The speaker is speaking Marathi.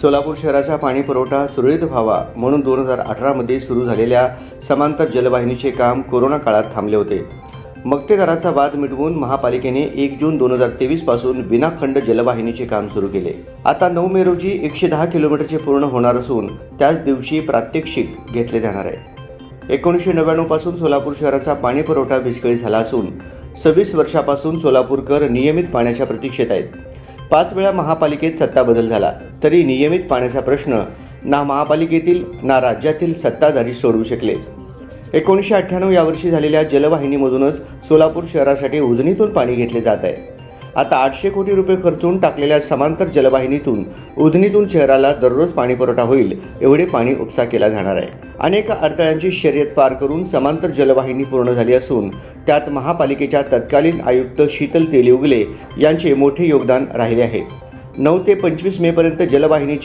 सोलापूर शहराचा पाणी पुरवठा सुरळीत व्हावा म्हणून दोन हजार अठरामध्ये सुरू झालेल्या समांतर जलवाहिनीचे काम कोरोना काळात थांबले होते. मक्तेदाराचा वाद मिटवून महापालिकेने एक जून दोन हजार तेवीसपासून विनाखंड जलवाहिनीचे काम सुरू केले. आता नऊ मे रोजी एकशे दहा किलोमीटरचे पूर्ण होणार असून त्याच दिवशी प्रात्यक्षिक घेतले जाणार आहे. एकोणीसशे नव्याण्णवपासून सोलापूर शहराचा पाणी पुरवठा विस्कळीत झाला असून सव्वीस वर्षापासून सोलापूरकर नियमित पाण्याच्या प्रतीक्षेत आहेत. पाच वेळा महापालिकेत सत्ता बदल झाला तरी नियमित पाण्याचा प्रश्न ना महापालिकेतील ना राज्यातील सत्ताधारी सोडवू शकले. एकोणीसशे अठ्ठ्याण्णव यावर्षी झालेल्या जलवाहिनीमधूनच सोलापूर शहरासाठी उजनीतून पाणी घेतले जात आहे. आता आठशे कोटी रुपये खर्चून टाकलेल्या समांतर जलवाहिनीतून उधनीतून शहराला दररोज पाणीपुरवठा होईल एवढे पाणी उपसा केला जाणार आहे. अनेक अडथळ्यांची शर्यत पार करून समांतर जलवाहिनी पूर्ण झाली असून त्यात महापालिकेच्या तत्कालीन आयुक्त शीतल तेलिउगले यांचे मोठे योगदान राहिले आहे. नऊ ते पंचवीस मेपर्यंत जलवाहिनीची